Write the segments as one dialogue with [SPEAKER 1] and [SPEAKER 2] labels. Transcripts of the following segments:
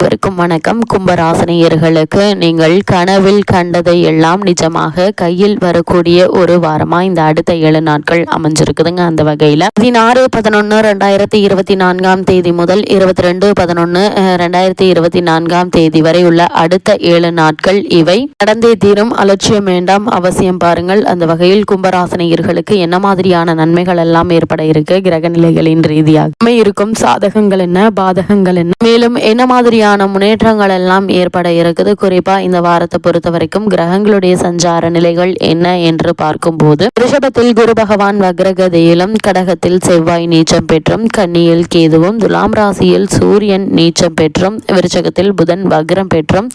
[SPEAKER 1] அனைவருக்கும் வணக்கம். கும்பராசனியர்களுக்கு நீங்கள் கனவில் கண்டதை எல்லாம் நிஜமாக கையில் வரக்கூடிய ஒரு வாரமா இந்த அடுத்த ஏழு நாட்கள் அமைஞ்சிருக்குதுங்க அந்த வகையில. பதினாறு பதினொன்னு ரெண்டாயிரத்தி இருபத்தி நான்காம் தேதி முதல் இருபத்தி ரெண்டு பதினொன்னு ரெண்டாயிரத்தி இருபத்தி நான்காம் தேதி வரை உள்ள அடுத்த ஏழு நாட்கள் இவை. நடந்தே தீரும். அலட்சியம் வேண்டாம். அவசியம் பாருங்கள். அந்த வகையில் கும்பராசனியர்களுக்கு என்ன மாதிரியான நன்மைகள் எல்லாம் ஏற்பட இருக்கு? கிரக நிலைகளின் ரீதியாக. இருக்கும் சாதகங்கள் என்ன? பாதகங்கள் என்ன? மேலும் என்ன மாதிரியான முன்னேற்றங்கள் எல்லாம் ஏற்பட இருக்குது. குறிப்பா இந்த வாரத்தை பொறுத்த வரைக்கும் கிரகங்களுடைய சஞ்சார நிலைகள் என்ன என்று பார்க்கும்போது ரிஷபத்தில் குரு பகவான் வக்ரகதியிலும் கடகத்தில் செவ்வாய் நீச்சம் பெற்றும் கன்னியில் கேதுவும் துலாம் ராசியில் சூரியன் நீச்சம் பெற்றும் விருச்சகத்தில் புதன் வக்ரம் பெற்றும்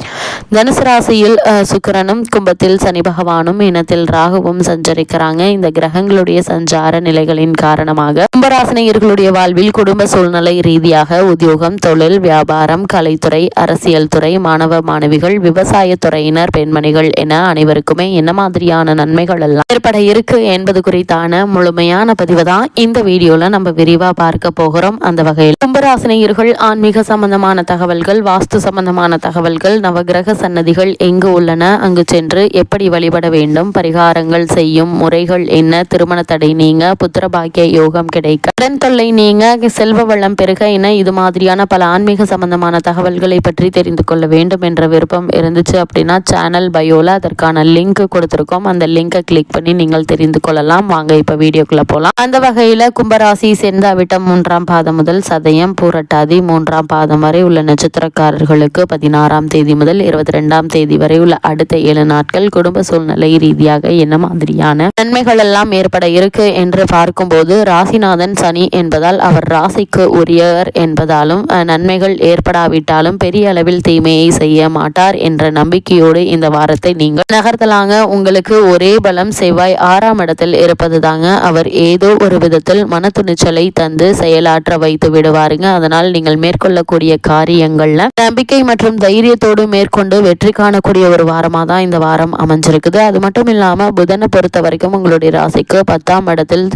[SPEAKER 1] தனுசு ராசியில் சுக்கரனும் கும்பத்தில் சனி பகவானும் இனத்தில் ராகுவும் சஞ்சரிக்கிறாங்க. இந்த கிரகங்களுடைய சஞ்சார நிலைகளின் காரணமாக கும்பராசினியர்களுடைய வாழ்வில் குடும்ப சூழ்நிலை ரீதியாக உத்தியோகம் தொழில் வியாபாரம் கலைத்துறை அரசியல் துறை மாணவ மாணவிகள் விவசாய துறையினர் பெண்மணிகள் என அனைவருக்குமே என்ன மாதிரியான நன்மைகள் எல்லாம் ஏற்பட இருக்கு என்பது குறித்தான முழுமையான பதிவு தான் இந்த வீடியோல நம்ம விரிவா பார்க்க போகிறோம். அந்த வகையில் கும்பராசினியர்கள் ஆன்மீக சம்பந்தமான தகவல்கள் வாஸ்து சம்பந்தமான தகவல்கள் நவகிரக சன்னதிகள் எங்கு உள்ளன அங்கு சென்று எப்படி வழிபட வேண்டும் பரிகாரங்கள் செய்யும் முறைகள் என்ன திருமண தடை நீங்க புத்திர பாக்கிய யோகம் கிடைக்க கடன் தொல்லை நீங்க செல்வ வளம் பெருக என இது மாதிரியான பல ஆன்மீக சம்பந்தமான தகவல் தகவல்களை பற்றி தெரிந்து கொள்ள வேண்டும் என்ற விருப்பம் இருந்துச்சு அப்படின்னா சேனல் பயோல அதற்கான லிங்க் கொடுத்துருக்கோம். அந்த லிங்கை கிளிக் பண்ணி நீங்கள் தெரிந்து கொள்ளலாம். வாங்க இப்போ வீடியோக்குள்ளே போகலாம் அந்த வகையில் கும்பராசி செந்தாவிட்டம் மூன்றாம் பாதம் முதல் சதயம் பூரட்டாதி மூன்றாம் பாதம் வரை உள்ள நட்சத்திரக்காரர்களுக்கு பதினாறாம் தேதி முதல் இருபத்தி ரெண்டாம் தேதி வரை உள்ள அடுத்த ஏழு நாட்கள் குடும்ப சூழ்நிலை ரீதியாக என்ன மாதிரியான நன்மைகள் எல்லாம் ஏற்பட இருக்கு என்று பார்க்கும்போது ராசிநாதன் சனி என்பதால் அவர் ராசிக்கு உரியவர் என்பதாலும் நன்மைகள் ஏற்படாவிட்டாலும் பெரிய அளவில் தீமையை செய்ய மாட்டார் என்ற நம்பிக்கையோடு இந்த வாரத்தை நீங்கள் நகர்த்தலாங்க. உங்களுக்கு ஒரே பலம் செவ்வாய் ஆறாம் இடத்தில் இருப்பது தாங்க அவர் ஏதோ ஒரு விதத்தில் மன துணிச்சலை தந்து செயலாற்ற வைத்து விடுவாருங்க. அதனால் நீங்கள் மேற்கொள்ளக்கூடிய காரியங்கள்ல நம்பிக்கை மற்றும் தைரியத்தோடு மேற்கொண்டு வெற்றி காணக்கூடிய ஒரு வாரமாக தான் இந்த வாரம் அமைஞ்சிருக்குது. அது மட்டும் இல்லாம புதனை பொறுத்த வரைக்கும் உங்களுடைய ராசிக்கு பத்தாம் இடத்தில்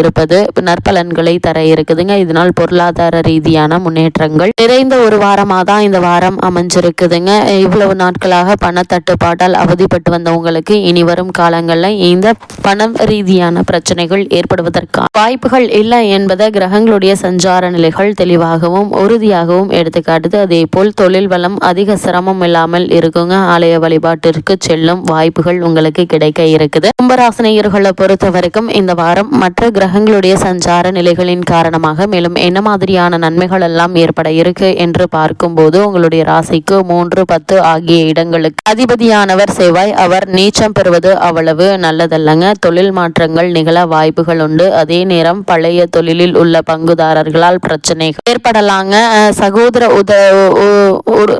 [SPEAKER 1] இருப்பது நற்பலன்களை தர இருக்குதுங்க. இதனால் பொருளாதார ரீதியான முன்னேற்றங்கள் நிறைந்த ஒரு வாரமாக தான் இந்த வாரம் அமைஞ்சிருக்குதுங்க. இவ்வளவு நாட்களாக பண தட்டுப்பாட்டால் அவதிப்பட்டு வந்த உங்களுக்கு இனி வரும் காலங்களில் இந்த பண ரீதியான பிரச்சனைகள் ஏற்படுவதற்கான வாய்ப்புகள் இல்லை என்பதை கிரகங்களுடைய சஞ்சார நிலைகள் தெளிவாகவும் உறுதியாகவும் எடுத்துக்காட்டுது. அதே போல் தொழில் வளம் அதிக சிரமம் இல்லாமல் இருக்குங்க. ஆலய வழிபாட்டிற்கு செல்லும் வாய்ப்புகள் உங்களுக்கு கிடைக்க இருக்குது. கும்பராசினியர்களை பொறுத்த வரைக்கும் இந்த வாரம் மற்ற கிரகங்களுடைய சஞ்சார நிலைகளின் காரணமாக மேலும் என்ன மாதிரியான நன்மைகள் எல்லாம் ஏற்பட இருக்கு என்று பார்க்கும் போது உங்களுடைய ராசிக்கு மூன்று பத்து ஆகிய இடங்களுக்கு அதிபதியானவர் செவ்வாய். அவர் நீச்சம் பெறுவது அவ்வளவு நல்லதல்லங்க. தொழில் மாற்றங்கள் நிகழ வாய்ப்புகள் உண்டு. அதே நேரம் பழைய தொழிலில் உள்ள பங்குதாரர்களால் பிரச்சனைகள் ஏற்படலாங்க. சகோதர உத ஒரு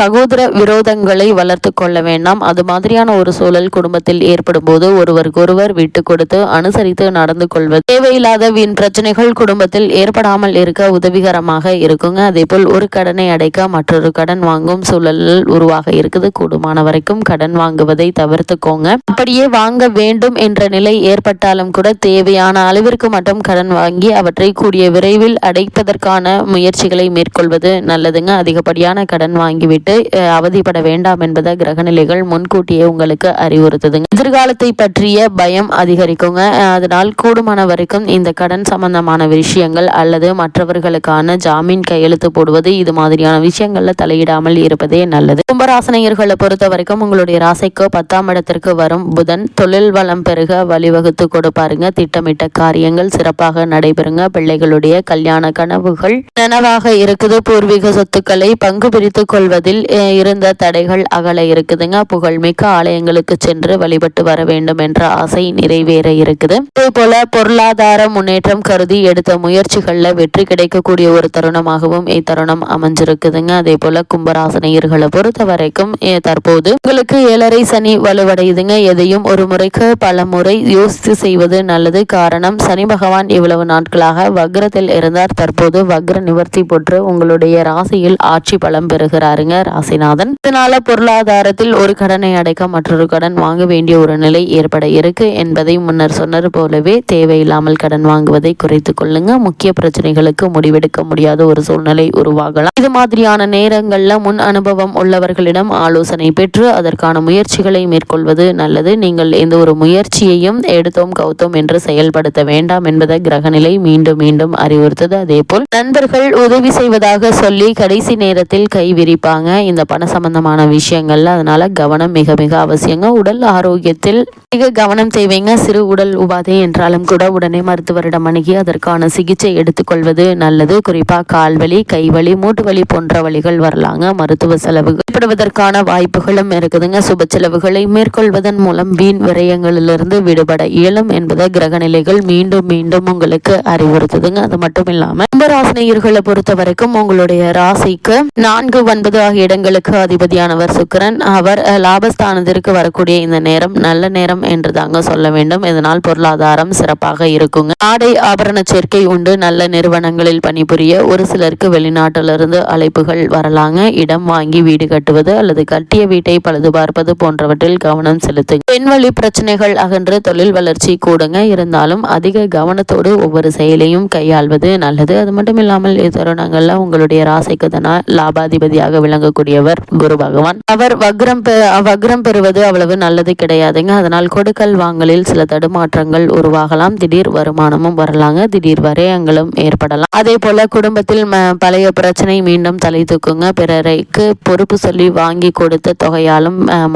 [SPEAKER 1] சகோதர விரோதங்களை வளர்த்து கொள்ள வேண்டாம். அது மாதிரியான ஒரு சூழல் குடும்பத்தில் ஏற்படும் போது ஒருவருக்கொருவர் விட்டு கொடுத்து அனுசரித்து நடந்து கொள்வது தேவையில்லாத வீண் பிரச்சனைகள் குடும்பத்தில் ஏற்படாமல் இருக்க உதவிகரமாக இருக்குங்க. அதே போல் ஒரு கடனை அடைக்க மற்றொரு கடன் வாங்கும் சூழல் உருவாக இருக்குது. கூடுமான வரைக்கும் கடன் வாங்குவதை தவிர்த்துக்கோங்க. அப்படியே வாங்க வேண்டும் என்ற நிலை ஏற்பட்டாலும் கூட தேவையான அளவிற்கு மட்டும் கடன் வாங்கி அவற்றை கூடிய விரைவில் அடைப்பதற்கான முயற்சிகளை மேற்கொள்வது நல்லதுங்க. அதிகப்படியான கடன் வாங்கிவிட்டு அவதிப்பட வேண்டாம் என்பதை கிரகநிலைகள் முன்கூட்டியே உங்களுக்கு அறிவுறுத்துதுங்க. எதிர்காலத்தை பற்றிய பயம் அதிகரிக்குங்க. அதனால் கூடுமான வரைக்கும் இந்த கடன் சம்பந்தமான விஷயங்கள் அல்லது மற்றவர்களுக்கான ஜாமீன் கையெழுத்து போடுவது இது மாதிரியான விஷயங்கள்ல தலையிடாமல் இருப்பதே நல்லது. கும்பராசனையர்களை பொறுத்த வரைக்கும் உங்களுடைய ராசிக்கு பத்தாம் இடத்திற்கு வரும் புதன் தொழில் வளம் பெருக வழிவகுத்து கொடுப்பாருங்க. திட்டமிட்ட காரியங்கள் சிறப்பாக நடைபெறுங்க. பிள்ளைகளுடைய கல்யாண கனவுகள் நனவாக இருக்குது. பூர்வீக சொத்துக்களை பங்கு பிரித்து கொள்வதில் இருந்த தடைகள் அகல இருக்குதுங்க. புகழ்மிக்க ஆலயங்களுக்கு சென்று வழிபட்டு வர வேண்டும் என்ற ஆசை நிறைவேற இருக்குது. அதே போல பொருளாதார முன்னேற்றம் கருதி எடுத்த முயற்சிகள்ல வெற்றி கிடைக்கக்கூடிய ஒரு தருணமாகவும் இத்தருணம் அமைஞ்சிருக்குது அமைஞ்சிருக்குதுங்க அதே போல கும்பராசனையர்களை பொறுத்த வரைக்கும் தற்போது உங்களுக்கு ஏழரை சனி வலுவடையுதுங்க. எதையும் ஒரு முறைக்கு பல முறை யோசித்து செய்வது நல்லது. காரணம் சனி பகவான் இவ்வளவு நாட்களாக வக்ரத்தில் இருந்தார். தற்போது வக்ர நிவர்த்தி போற்று உங்களுடைய ராசியில் ஆட்சி பலம் பெறுகிறாருங்க ராசிநாதன். இதனால பொருளாதாரத்தில் ஒரு கடனை அடைக்க மற்றொரு கடன் வாங்க வேண்டிய ஒரு நிலை ஏற்பட இருக்கு என்பதை முன்னர் சொன்னது போலவே தேவையில்லாமல் கடன் வாங்குவதை குறைத்துக் கொள்ளுங்க. முக்கிய பிரச்சனைகளுக்கு முடிவெடுக்க முடியாத ஒரு சூழ்நிலை உருவாகலாம். இது மாதிரியான மாதிரியான நேரங்களில் முன் அனுபவம் உள்ளவர்களிடம் ஆலோசனை பெற்று அதற்கான முயற்சிகளை மேற்கொள்வது நல்லது. நீங்கள் எந்த ஒரு முயற்சியையும் எடுத்தோம் கவுத்தோம் என்று செயல்படுத்த வேண்டாம் என்பதை கிரகநிலை மீண்டும் மீண்டும் அறிவுறுத்தது. அதே போல் நண்பர்கள் உதவி செய்வதாக சொல்லி கடைசி நேரத்தில் கை விரிப்பாங்க. இந்த பண சம்பந்தமான விஷயங்கள்ல அதனால கவனம் மிக மிக அவசியங்க. உடல் ஆரோக்கியத்தில் மிக கவனம் தேவைங்க. சிறு உடல் உபாதை என்றாலும் கூட உடனே மருத்துவரிடம் அணுகி அதற்கான சிகிச்சை எடுத்துக்கொள்வது நல்லது. குறிப்பாக கால்வலி கைவலி மூட்டு வலி போன்ற வழிகள் வரலாங்க. மருத்துவ செலவுகள் ஏற்படுவதற்கான வாய்ப்புகளும் இருக்குதுங்க. சுப செலவுகளை மேற்கொள்வதன் மூலம் வீண் விரயங்களிலிருந்து விடுபட இயலும் என்பதை கிரகநிலைகள் மீண்டும் மீண்டும் உங்களுக்கு அறிவுறுத்துதுங்க. அது மட்டும் இல்லாம கும்பராசினியர்களை பொறுத்த வரைக்கும் உங்களுடைய ராசிக்கு நான்கு ஒன்பது ஆகிய இடங்களுக்கு அதிபதியானவர் சுக்கரன். அவர் லாபஸ்தானத்திற்கு வரக்கூடிய இந்த நேரம் நல்ல நேரம் என்று தாங்க சொல்ல வேண்டும். இதனால் பொருளாதாரம் சிறப்பாக இருக்குங்க. ஆடை ஆபரண சேர்க்கை உண்டு. நல்ல நிறுவனங்களில் பணிபுரிய ஒரு சிலருக்கு வெளிநாட்டிலிருந்து அழைப்புகள் வரலாங்க. இடம் வாங்கி வீடு கட்டுவது அல்லது கட்டிய வீட்டை பழுது பார்ப்பது போன்றவற்றில் கவனம் செலுத்துங்க பெண்வழி பிரச்சனைகள் அகன்று தொழில் வளர்ச்சி கூடுங்க. இருந்தாலும் அதிக கவனத்தோடு ஒவ்வொரு செயலையும் கையாள்வது நல்லது. அது மட்டும் இல்லாமல் தருணங்கள்ல உங்களுடைய ராசிக்கு தான லாபாதிபதியாக விளங்கக்கூடியவர் குரு பகவான். அவர் வக்ரம் வக்ரம் பெறுவது அவ்வளவு நல்லது கிடையாதுங்க. அதனால் கொடுக்கல் வாங்கலில் சில தடுமாற்றங்கள் உருவாகலாம். திடீர் வருமானமும் வரலாங்க. திடீர் வரையங்களும் ஏற்படலாம். அதே போல குடும்பத்தில் பழைய பிரச்சனை மீண்டும் தலை தூக்குங்க. பிறரைக்கு பொறுப்பு சொல்லி வாங்கி கொடுத்த தொகையாலும் அஹ்,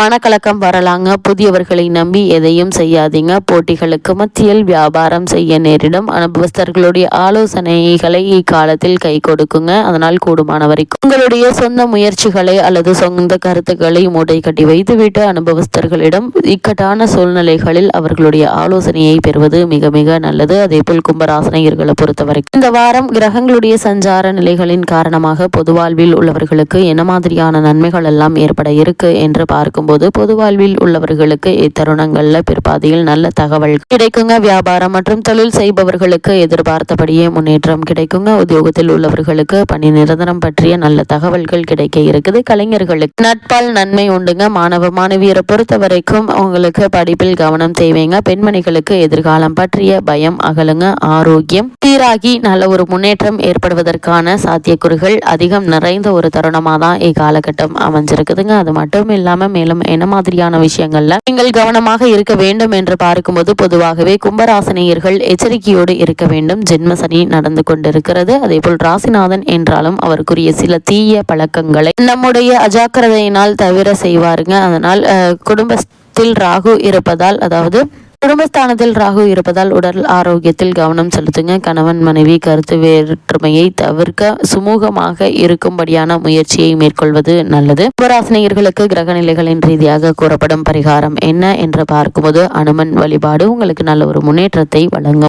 [SPEAKER 1] மனக்கலக்கம் வரலாங்க. புதியவர்களை நம்பி எதையும் செய்யாதீங்க. போட்டிகளுக்கு மத்தியில் வியாபாரம் செய்ய நேரிடும். அனுபவஸ்தர்களுடைய ஆலோசனைகளை இக்காலத்தில் கை கொடுக்குங்க. அதனால் கூடுமான வரைக்கும் உங்களுடைய சொந்த முயற்சிகளை அல்லது சொந்த கருத்துக்களை மூட்டை கட்டி வைத்துவிட்டு அனுபவஸ்தர்களிடம் இக்கட்டான சூழ்நிலைகளில் அவர்களுடைய ஆலோசனையை பெறுவது மிக மிக நல்லது. அதே போல் கும்பராசனையர்களை பொறுத்தவரைக்கும் இந்த வாரம் கிரகங்களுடைய சஞ்சார நிலைகளின் காரணமாக பொது வாழ்வில் உள்ளவர்களுக்கு என்ன மாதிரியான நன்மைகள் எல்லாம் ஏற்பட இருக்கு என்று பார்க்கும்போது பொது வாழ்வில் உள்ளவர்களுக்கு இத்தருணங்கள்ல பிற்பாதையில் நல்ல தகவல் கிடைக்குங்க. வியாபாரம் மற்றும் தொழில் செய்பவர்களுக்கு எதிர்பார்த்தபடியே முன்னேற்றம் கிடைக்குங்க. உத்தியோகத்தில் உள்ளவர்களுக்கு பணி நிரந்தரம் பற்றிய நல்ல தகவல்கள் கிடைக்க இருக்குது. கலைஞர்களுக்கு நட்பால் நன்மை உண்டுங்க. மாணவ மாணவியரை பொறுத்த வரைக்கும் உங்களுக்கு படிப்பில் கவனம் தேவைங்க. பெண்மணிகளுக்கு எதிர்காலம் பற்றிய பயம் அகலுங்க ஆரோக்கியம். சீராகி நல்ல ஒரு முன்னேற்றம் ஏற்படுவதற்கான சாத்தியக்கூறுகள் அதிகம் நிறைந்த ஒரு தருணமாக தான் இக்காலகட்டம் அமைஞ்சிருக்குதுங்க. அது மட்டும் இல்லாமல் மேலும் என்ன மாதிரியான விஷயங்கள்ல நீங்கள் கவனமாக இருக்க வேண்டும் என்று பார்க்கும்போது பொதுவாகவே கும்பராசினியர்கள் எச்சரிக்கையோடு இருக்க வேண்டும். ஜென்ம சனி நடந்து கொண்டிருக்கிறது. அதே போல் ராசிநாதன் என்றாலும் அவருக்குரிய சில தீய பழக்கங்களை நம்முடைய அஜாக்கிரதையினால் தவிர செய்வாருங்க. அதனால் குடும்பத்தில் ராகு இருப்பதால் அதாவது குடும்பஸ்தானத்தில் ராகு இருப்பதால் உடல் ஆரோக்கியத்தில் கவனம் செலுத்துங்க. கணவன் மனைவி கருத்து வேற்றுமையை தவிர்க்க சுமூகமாக இருக்கும்படியான முயற்சியை மேற்கொள்வது நல்லது. கும்பராசினியர்களுக்கு கிரக நிலைகளின் ரீதியாக கூறப்படும் பரிகாரம் என்ன என்று பார்க்கும்போது அனுமன் வழிபாடு உங்களுக்கு நல்ல ஒரு முன்னேற்றத்தை வழங்கும்.